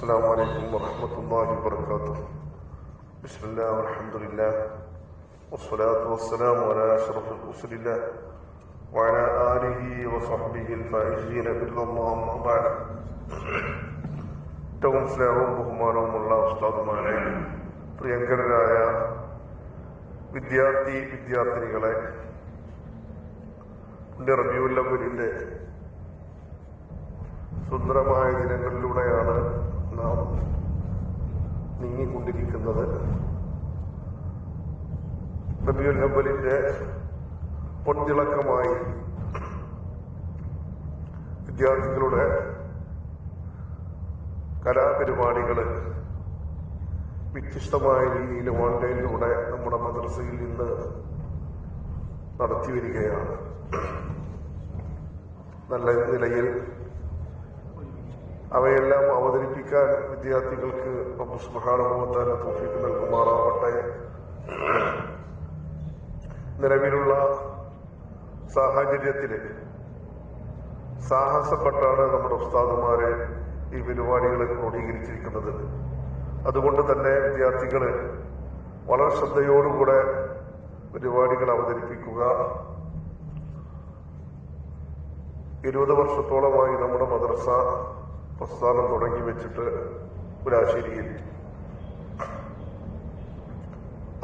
السلام عليكم ورحمة الله وبركاته بسم الله والحمد لله والصلاة والسلام على أشرف رسل الله وعلى آله وصحبه الفائزين برضا الله أما بعد ഏറ്റവും സ്നേഹവും ബഹുമാനവുമുള്ള ഉസ്താദുമാരെ പ്രിയങ്കരായ വിദ്യാർത്ഥി വിദ്യാർത്ഥിനികളെ പുണ്യ റബിയുല്ലവലിന്റെ സുന്ദരമായ ദിനങ്ങളിലൂടെയാണ് നാം നീങ്ങിക്കൊണ്ടിരിക്കുന്നത്. റബിയുൽ ഹബ്ബലിന്റെ പൊൻതിളക്കമായി വിദ്യാർത്ഥികളുടെ കലാപരിപാടികൾ വ്യത്യസ്തമായ രീതിയിൽ ഓൺലൈനിലൂടെ നമ്മുടെ മദ്രസയിൽ നിന്ന് നടത്തി വരികയാണ് നല്ല നിലയിൽ അവയെല്ലാം അവതരിപ്പിക്കാൻ വിദ്യാർത്ഥികൾക്ക് സുബാനുഭവത്താല തോഫിക്ക് നൽകുമാറാവട്ടെ. നിലവിലുള്ള സാഹചര്യത്തിൽ സാഹസപ്പെട്ടാണ് നമ്മുടെ ഉസ്താദുമാരെ ഈ പരിപാടികൾ ക്രോഡീകരിച്ചിരിക്കുന്നത്. അതുകൊണ്ട് തന്നെ വിദ്യാർത്ഥികൾ വളരെ ശ്രദ്ധയോടുകൂടെ പരിപാടികൾ അവതരിപ്പിക്കുക. ഇരുപത് വർഷത്തോളമായി നമ്മുടെ മദ്രസ പ്രസ്ഥാനം തുടങ്ങി വെച്ചിട്ട് പുരാശ്ശേരിയിൽ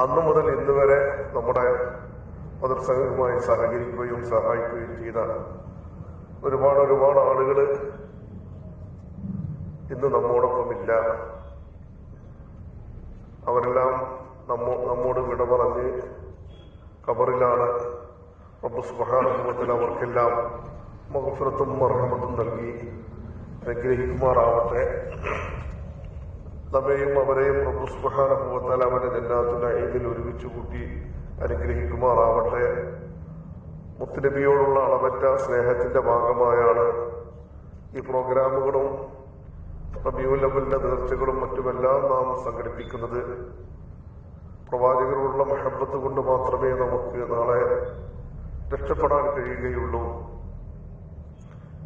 അന്നു മുതൽ ഇന്ന് വരെ നമ്മുടെ മദ്രസകളുമായി സഹകരിക്കുകയും സഹായിക്കുകയും ചെയ്ത ഒരുപാട് ഒരുപാട് ആളുകൾ ഇന്ന് നമ്മോടൊപ്പമില്ല. അവരെല്ലാം നമ്മോ നമ്മോട് വിട പറഞ്ഞ് കബറിലാണ് റബ്ബ് സുബഹാനുഭവത്തിൽ അവർക്കെല്ലാം മഹഫുറത്തും മർഹമത്തും നൽകി. അനുഗ്രഹിക്കുമാറാവട്ടെ. നമ്മയും അവരെയും പ്രഭുസ്മഹാന സുബഹാനുഭവത്താൽ അവന്റെ ജന്നാത്തിന്റെ ഏതിൽ ഒരുമിച്ച് കൂട്ടി അനുഗ്രഹിക്കുമാറാവട്ടെ. മുത്തുനബിയോടുള്ള അളവറ്റ സ്നേഹത്തിന്റെ ഭാഗമായാണ് ഈ പ്രോഗ്രാമുകളും റബിയുലബിന്റെ നേർച്ചകളും മറ്റുമെല്ലാം നാം സംഘടിപ്പിക്കുന്നത്. പ്രവാചകരോടുള്ള മഹബത്ത് കൊണ്ട് മാത്രമേ നമുക്ക് നാളെ രക്ഷപ്പെടാൻ കഴിയുകയുള്ളൂ.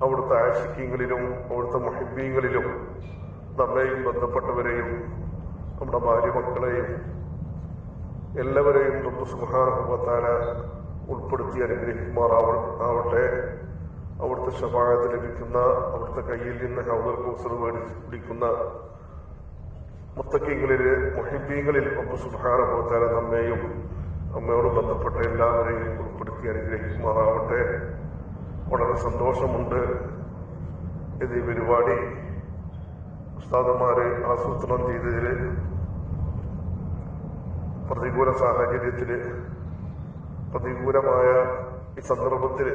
അവിടുത്തെ ആശിക്യങ്ങളിലും അവിടുത്തെ മഹിബീങ്ങളിലും നമ്മെയും ബന്ധപ്പെട്ടവരെയും നമ്മുടെ ഭാര്യ മക്കളെയും എല്ലാവരെയും റബ്ബ് സുഹാനുഭവത്താല ഉൾപ്പെടുത്തി അനുഗ്രഹിക്കുമാറാവ ആവട്ടെ. അവിടുത്തെ ശപായത്തിൽ ലഭിക്കുന്ന അവിടുത്തെ കയ്യിൽ നിന്ന് ഹൗദർ കോസർ മേടിച്ച് പിടിക്കുന്ന മുത്തക്കീങ്ങളിൽ മൊഹിബീങ്ങളിൽ റബ്ബ് സുഹാനുഭവത്താല നമ്മെയും അമ്മയോട് ബന്ധപ്പെട്ട എല്ലാവരെയും ഉൾപ്പെടുത്തി അനുഗ്രഹിക്കുമാറാവട്ടെ. വളരെ സന്തോഷമുണ്ട്. ഇത് ഈ പരിപാടി ഉസ്താദന്മാരെ ആസൂത്രണം ചെയ്തതിൽ പ്രതികൂല സാഹചര്യത്തിൽ പ്രതികൂലമായ ഈ സന്ദർഭത്തിൽ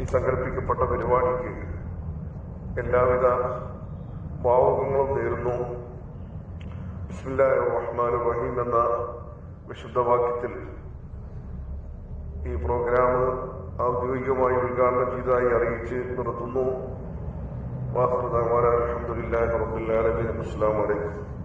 ഈ സംഘടിപ്പിക്കപ്പെട്ട പരിപാടിക്ക് എല്ലാവിധ ഭാവുകങ്ങളും നേരുന്നു. ബിസ്മില്ലാഹി റഹ്മാൻ റഹീം എന്ന വിശുദ്ധവാക്യത്തിൽ ഈ പ്രോഗ്രാം ഔദ്യോഗികമായി ഉദ്ഘാടനം ചെയ്തതായി അറിയിച്ച് നിർത്തുന്നു. വാഹൃദാൻ അലഹമുല്ലാ റബുല്ലാലമീൻ അസ്സാം വലൈക്കും